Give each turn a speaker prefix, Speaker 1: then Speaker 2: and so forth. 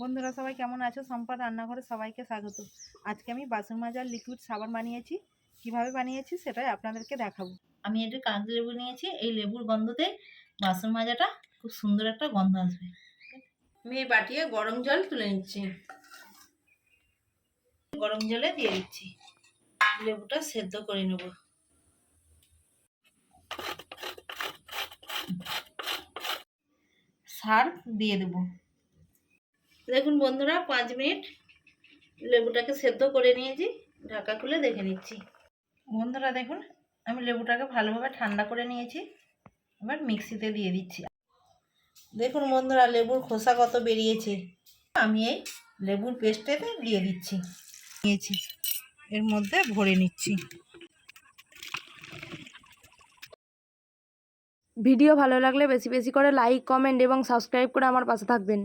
Speaker 1: বন্ধুরা সবাই কেমন আছো? সম্পদ রান্নাঘরে সবাইকে স্বাগত। আজকে আমি বাসন মাজার লিকুইড সাবান বানিয়েছি। কীভাবে বানিয়েছি সেটাই আপনাদেরকে দেখাবো। আমি একটু কাগজ লেবু নিয়েছি, এই লেবুর গন্ধতে বাসন মাজাটা খুব সুন্দর একটা গন্ধ আসবে। আমি এই বাটিয়ে গরম জল তুলে নিচ্ছি। গরম জলে দিয়ে দিচ্ছি। লেবুটা সেদ্ধ করে নেব। সার দিয়ে দেবো। দেখুন বন্ধুরা, পাঁচ মিনিট লেবুটাকে সেদ্ধ করে নিয়েছি, ঢাকা খুলে দেখে নিচ্ছি। বন্ধুরা দেখুন, আমি লেবুটাকে ভালোভাবে ঠান্ডা করে নিয়েছি, এবার মিক্সিতে দিয়ে দিচ্ছি। দেখুন বন্ধুরা, লেবুর খোসা কত বেরিয়েছে। আমি এই লেবুর পেস্টেতে দিয়ে দিচ্ছি। নিয়েছি, এর মধ্যে ভরে নিচ্ছি।
Speaker 2: ভিডিও ভালো লাগলে বেশি বেশি করে লাইক, কমেন্ট এবং সাবস্ক্রাইব করে আমার পাশে থাকবেন।